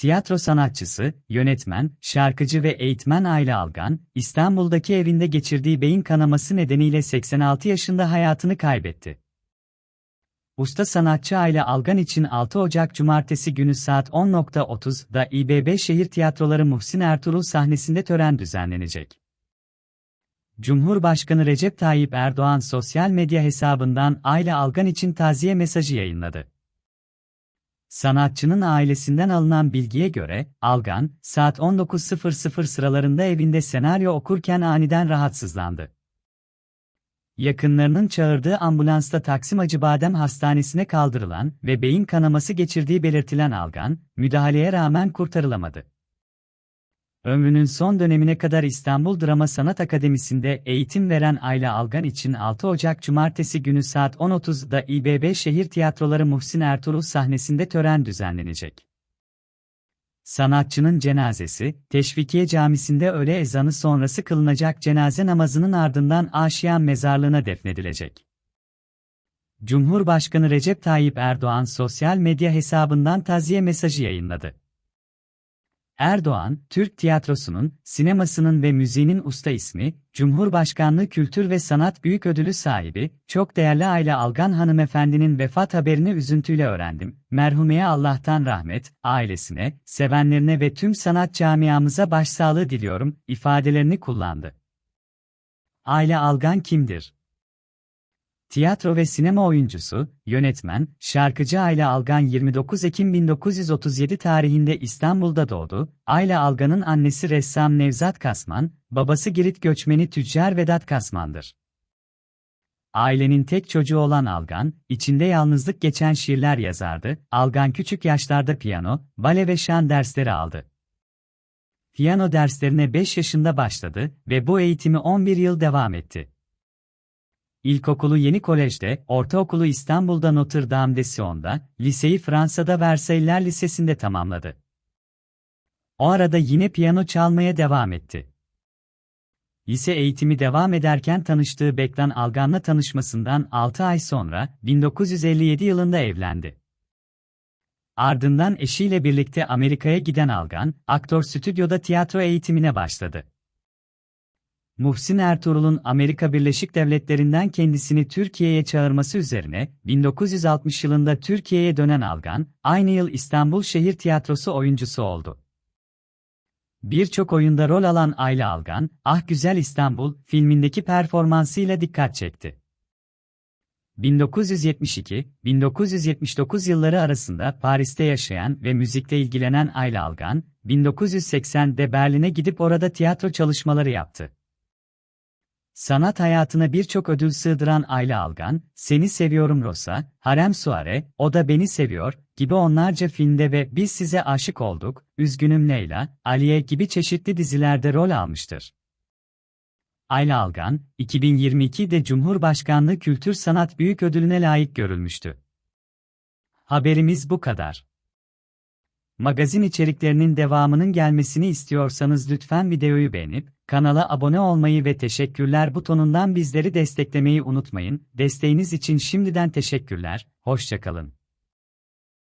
Tiyatro sanatçısı, yönetmen, şarkıcı ve eğitmen Ayla Algan, İstanbul'daki evinde geçirdiği beyin kanaması nedeniyle 86 yaşında hayatını kaybetti. Usta sanatçı Ayla Algan için 6 Ocak Cumartesi günü saat 10.30'da İBB Şehir Tiyatroları Muhsin Ertuğrul sahnesinde tören düzenlenecek. Cumhurbaşkanı Recep Tayyip Erdoğan sosyal medya hesabından Ayla Algan için taziye mesajı yayınladı. Sanatçının ailesinden alınan bilgiye göre, Algan, saat 19.00 sıralarında evinde senaryo okurken aniden rahatsızlandı. Yakınlarının çağırdığı ambulansta Taksim Acıbadem Hastanesi'ne kaldırılan ve beyin kanaması geçirdiği belirtilen Algan, müdahaleye rağmen kurtarılamadı. Ömrünün son dönemine kadar İstanbul Drama Sanat Akademisi'nde eğitim veren Ayla Algan için 6 Ocak Cumartesi günü saat 10.30'da İBB Şehir Tiyatroları Muhsin Ertuğrul sahnesinde tören düzenlenecek. Sanatçının cenazesi, Teşvikiye Camisi'nde öğle ezanı sonrası kılınacak cenaze namazının ardından Aşiyan Mezarlığı'na defnedilecek. Cumhurbaşkanı Recep Tayyip Erdoğan sosyal medya hesabından taziye mesajı yayınladı. Erdoğan, Türk tiyatrosunun, sinemasının ve müziğinin usta ismi, Cumhurbaşkanlığı Kültür ve Sanat Büyük Ödülü sahibi, çok değerli Ayla Algan hanımefendinin vefat haberini üzüntüyle öğrendim. Merhumeye Allah'tan rahmet, ailesine, sevenlerine ve tüm sanat camiamıza başsağlığı diliyorum, ifadelerini kullandı. Ayla Algan kimdir? Tiyatro ve sinema oyuncusu, yönetmen, şarkıcı Ayla Algan 29 Ekim 1937 tarihinde İstanbul'da doğdu. Ayla Algan'ın annesi ressam Nevzat Kasman, babası Girit göçmeni tüccar Vedat Kasman'dır. Ailenin tek çocuğu olan Algan, içinde yalnızlık geçen şiirler yazardı. Algan küçük yaşlarda piyano, bale ve şan dersleri aldı. Piyano derslerine 5 yaşında başladı ve bu eğitimi 11 yıl devam etti. İlkokulu Yeni Kolej'de, ortaokulu İstanbul'da Notre Dame de Sion'da, liseyi Fransa'da Versailles Lisesi'nde tamamladı. O arada yine piyano çalmaya devam etti. Lise eğitimi devam ederken tanıştığı Beklan Algan'la tanışmasından 6 ay sonra, 1957 yılında evlendi. Ardından eşiyle birlikte Amerika'ya giden Algan, aktör stüdyoda tiyatro eğitimine başladı. Muhsin Ertuğrul'un Amerika Birleşik Devletleri'nden kendisini Türkiye'ye çağırması üzerine, 1960 yılında Türkiye'ye dönen Algan, aynı yıl İstanbul Şehir Tiyatrosu oyuncusu oldu. Birçok oyunda rol alan Ayla Algan, Ah Güzel İstanbul filmindeki performansıyla dikkat çekti. 1972-1979 yılları arasında Paris'te yaşayan ve müzikle ilgilenen Ayla Algan, 1980'de Berlin'e gidip orada tiyatro çalışmaları yaptı. Sanat hayatına birçok ödül sığdıran Ayla Algan, Seni Seviyorum Rosa, Harem Suare, O da Beni Seviyor gibi onlarca filmde ve Biz Size Aşık Olduk, Üzgünüm Leyla, Aliye gibi çeşitli dizilerde rol almıştır. Ayla Algan, 2022'de Cumhurbaşkanlığı Kültür Sanat Büyük Ödülüne layık görülmüştü. Haberimiz bu kadar. Magazin içeriklerinin devamının gelmesini istiyorsanız lütfen videoyu beğenip, kanala abone olmayı ve teşekkürler butonundan bizleri desteklemeyi unutmayın. Desteğiniz için şimdiden teşekkürler, hoşçakalın.